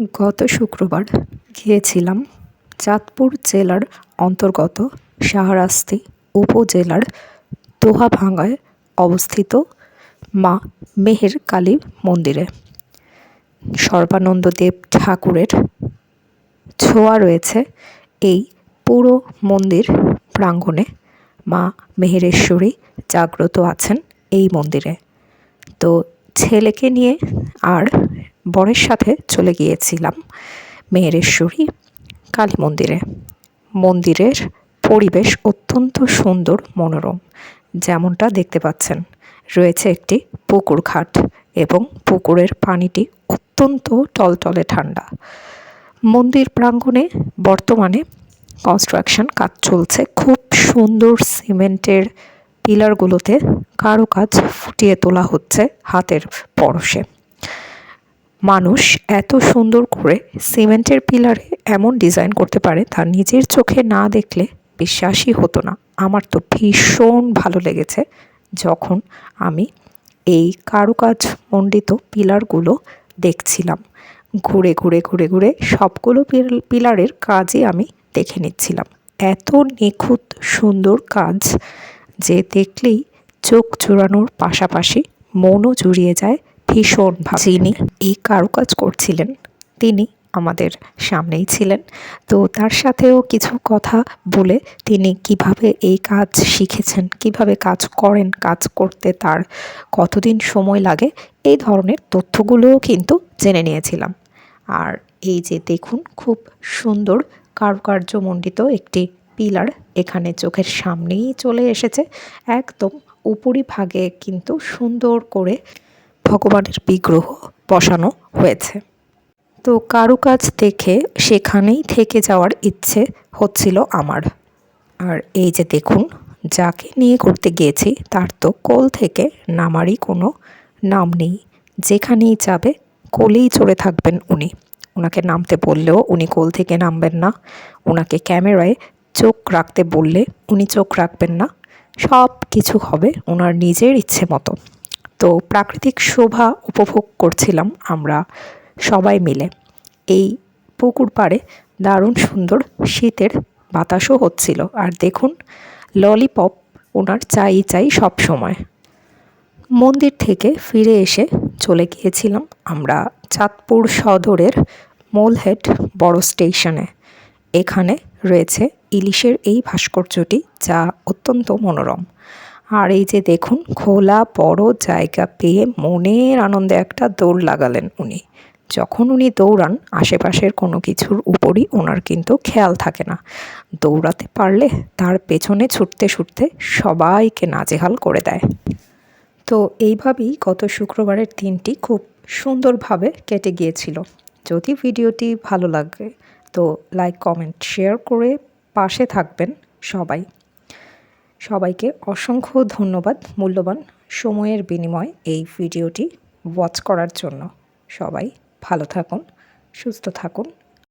গত শুক্রবার গিয়েছিলাম চাঁদপুর জেলার অন্তর্গত শাহরাস্তি উপজেলার দোহাভাঙ্গায় অবস্থিত মা মেহের কালী মন্দিরে। সর্বানন্দ দেব ঠাকুরের ছোঁয়া রয়েছে এই পুরো মন্দির প্রাঙ্গণে। মা মেহেরেশ্বরী জাগ্রত আছেন এই মন্দিরে। তো ছেলেকে নিয়ে আর বরের সাথে চলে গিয়েছিলাম। মেহেরেশ্বরী কালী মন্দিরে। মন্দিরের পরিবেশ অত্যন্ত সুন্দর, মনোরম। যেমনটা দেখতে পাচ্ছেন, রয়েছে একটি পুকুর ঘাট এবং পুকুরের পানিটি অত্যন্ত টলটলে ঠান্ডা। মন্দির প্রাঙ্গণে বর্তমানে কনস্ট্রাকশন কাজ চলছে। খুব সুন্দর সিমেন্টের পিলারগুলোতে কারুকাজ ফুটিয়ে তোলা হচ্ছে হাতের পরশে। মানুষ এত সুন্দর করে সিমেন্টের পিলারে এমন ডিজাইন করতে পারে তা নিজের চোখে না দেখলে বিশ্বাসই হতো না। আমার তো ভীষণ ভালো লেগেছে যখন আমি এই কারুকাজ মণ্ডিত পিলারগুলো দেখছিলাম। ঘুরে ঘুরে ঘুরে ঘুরে সবগুলো পিল- পিলারের কাজই আমি দেখে নিচ্ছিলাম। এত নিখুঁত সুন্দর কাজ যে দেখলেই চোখ জোড়ানোর পাশাপাশি মনও জুড়িয়ে যায় ভীষণ যিনি এই কারুকাজ করছিলেন, তিনি আমাদের সামনেই ছিলেন। তো তার সাথেও কিছু কথা বলে তিনি কীভাবে এই কাজ শিখেছেন, কীভাবে কাজ করেন, কাজ করতে তার কতদিন সময় লাগে, এই ধরনের তথ্যগুলোও কিন্তু জেনে নিয়েছিলাম। আর এই যে দেখুন, খুব সুন্দর কারুকার্যমণ্ডিত একটি পিলার এখানে চোখের সামনেই চলে এসেছে। একদম উপরিভাগে কিন্তু সুন্দর করে ভগবানের বিগ্রহ বসানো হয়েছে। তো কারুকাজ দেখে সেখানেই থেকে যাওয়ার ইচ্ছে হচ্ছিল আমার। আর এই যে দেখুন, যাকে নিয়ে করতে গিয়েছি, তার তো কোল থেকে নামারই কোনো নাম নেই। যেখানেই যাবে, কোলেই চড়ে থাকবেন উনি। ওনাকে নামতে বললেও উনি কোল থেকে নামবেন না। ওনাকে ক্যামেরায় চোখ রাখতে বললে উনি চোখ রাখবেন না। সব কিছু হবে ওনার নিজের ইচ্ছে মতো। তো প্রাকৃতিক শোভা উপভোগ করছিলাম আমরা সবাই মিলে। এই পুকুর পাড়ে দারুণ সুন্দর শীতের বাতাসও হচ্ছিল। আর দেখুন, ললিপপ ওনার চাই চাই সব সময়। মন্দির থেকে ফিরে এসে চলে গিয়েছিলাম আমরা চাঁদপুর সদরের মোলহেড বড় স্টেশনে। এখানে রয়েছে ইলিশের এই ভাস্কর্যটি, যা অত্যন্ত মনোরম। আর এই যে দেখুন, খোলা, বড় জায়গা পেয়ে মনের আনন্দে একটা দৌড় লাগালেন উনি। যখন উনি দৌড়ান, আশেপাশের কোনো কিছুর উপরই ওনার কিন্তু খেয়াল থাকে না। দৌড়াতে পারলে তার পেছনে ছুটতে ছুটতে সবাইকে নাজেহাল করে দেয়। তো এইভাবেই গত শুক্রবারের দিনটি খুব সুন্দরভাবে কেটে গিয়েছিল। যদি ভিডিওটি ভালো লাগে, তো লাইক, কমেন্ট, শেয়ার করে পাশে থাকবেন সবাই। সবাইকে অসংখ্য ধন্যবাদ, মূল্যবান সময়ের বিনিময় এই ভিডিওটি ওয়াচ করার জন্য। সবাই ভালো থাকুন, সুস্থ থাকুন।